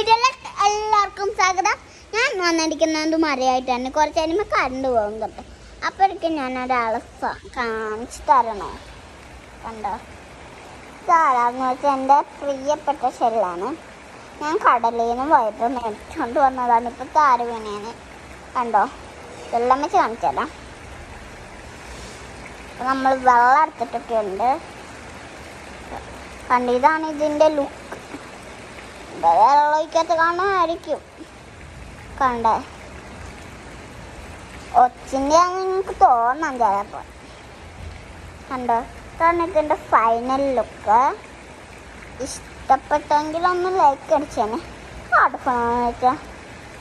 വീഡിയോയിലേക്ക് എല്ലാവർക്കും സ്വാഗതം. ഞാൻ വന്നിരിക്കുന്നത് മരയായിട്ടാണ് കുറച്ച് കഴിയുമ്പോൾ കറണ്ട് പോകും കേട്ടോ. അപ്പോഴേക്കും ഞാൻ ഒരാളെ കാണിച്ചു തരണോ? കണ്ടോ? ഇതാരാന്ന് വെച്ചാൽ എന്റെ പ്രിയപ്പെട്ട ഷെല്ലാണ് ഞാൻ കടലിൽ നിന്ന് പോയപ്പോൾ മേടിച്ചുകൊണ്ട് വന്നതാണ് ഇപ്പോൾ താര വീണേന് കണ്ടോ? വെള്ളം വെച്ച് കാണിച്ചു തരാം നമ്മൾ വെള്ളം എടുത്തിട്ടൊക്കെ ഉണ്ട്. കണ്ടു? ഇതാണ് ഇതിന്റെ ലുക്ക് വെള്ളം ഒഴിക്കാത്ത കാണാമായിരിക്കും കണ്ടേ ഒച്ചിന്റെ നിങ്ങൾക്ക് തോന്നാം ചിലപ്പോൾ. കണ്ടോ? ഇതാണ് ഫൈനൽ ലുക്ക് ഇഷ്ടപ്പെട്ടെങ്കിൽ ഒന്ന് ലൈക്ക് അടിച്ചേനെ.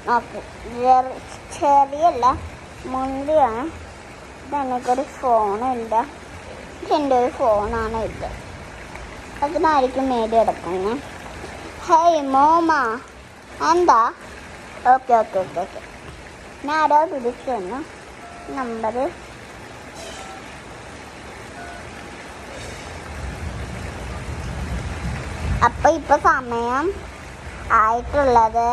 നോക്ക്. ചെറി- ചെറിയല്ല മുന്തിയാണ്. ഇതെനിക്കൊരു ഫോണില്ല എന്റെ ഒരു ഫോണാണ് ഇത്. അതിനായിരിക്കും നേടിയെടുക്കുന്നത് ഹേയ് മോമ എന്താ? ഓക്കെ ഓക്കെ ഓക്കെ ഓക്കെ ഞാൻ ആരോ വിളിച്ചു തന്നു നമ്പർ അപ്പം ഇപ്പം സമയം ആയിട്ടുള്ളത്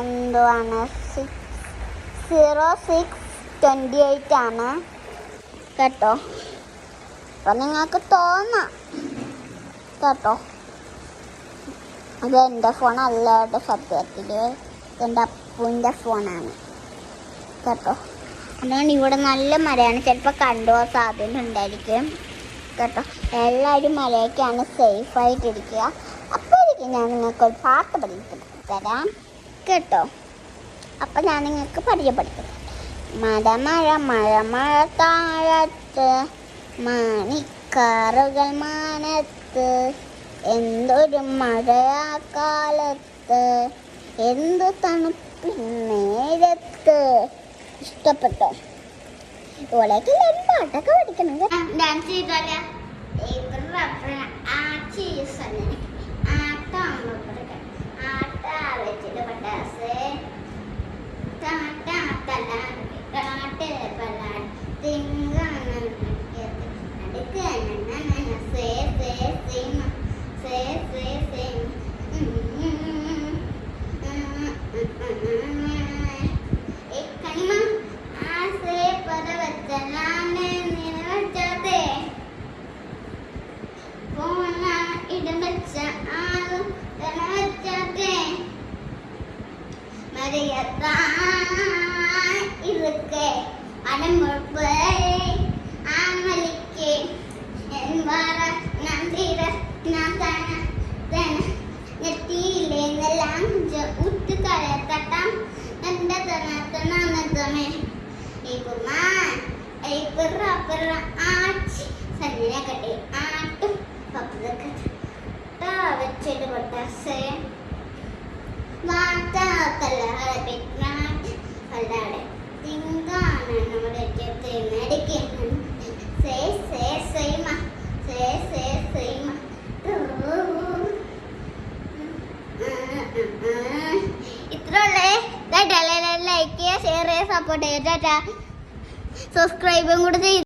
എന്തുവാണ്? Six zero six twenty eight ആണ്. കേട്ടോ? അപ്പം നിങ്ങൾക്ക് തോന്നാം. കേട്ടോ? അത് എന്റെ ഫോൺ അല്ല കേട്ടോ സത്യത്തിൽ എന്റെ അപ്പൂന്റെ ഫോണാണ്. കേട്ടോ. അതുകൊണ്ട് ഇവിടെ നല്ല മലയാണ്. ചിലപ്പോൾ കണ്ടുപോകാൻ സാധ്യത ഉണ്ടായിരിക്കും. കേട്ടോ. എല്ലാവരും മലയൊക്കെയാണ് സേഫായിട്ടിരിക്കുക അപ്പോഴേക്കും ഞാൻ നിങ്ങൾക്ക് ഒരു പാട്ട് പഠിപ്പിച്ചു തരാം. കേട്ടോ. അപ്പം ഞാൻ നിങ്ങൾക്ക് പരിചയപ്പെടുത്തും. മഴ മഴ മഴ മഴ താഴത്ത്. മണിക്കാറുകൾ മാനത്ത്. എന്തൊരു മഴയാക്കാലത്ത് എന്ത് തണുപ്പിൻ നേരത്ത്. ഇഷ്ടപ്പെട്ടോ? ഇവിടേക്ക് എല്ലാവരും പാട്ടൊക്കെ പഠിക്കണം ವಚನಾನೆ ನಿರಚತೆ ಪೂರ್ಣ ಇಡಮಚ್ಚ ಆರು ಕನವಚ್ಚತೆ மறையத்தான் இருக்கு அடம்பொழுப்பு ஆமலிக்கு. என்பார நந்திர நான் தன தன நெத்தியிலே இதெல்லாம் உத்து கரையத்தட்டாம் கண்ட தனத்தனானதமே இப்போ അപ്പുറ ആച്ചി. സേ സേ സേമ. സേ സേ സൈമ. ലൈക്ക് ചെയ്യുക ഷെയർ ചെയ്യുക സപ്പോർട്ട് ചെയ്യുക സബ്സ്ക്രൈബും കൂടെ ചെയ്ത്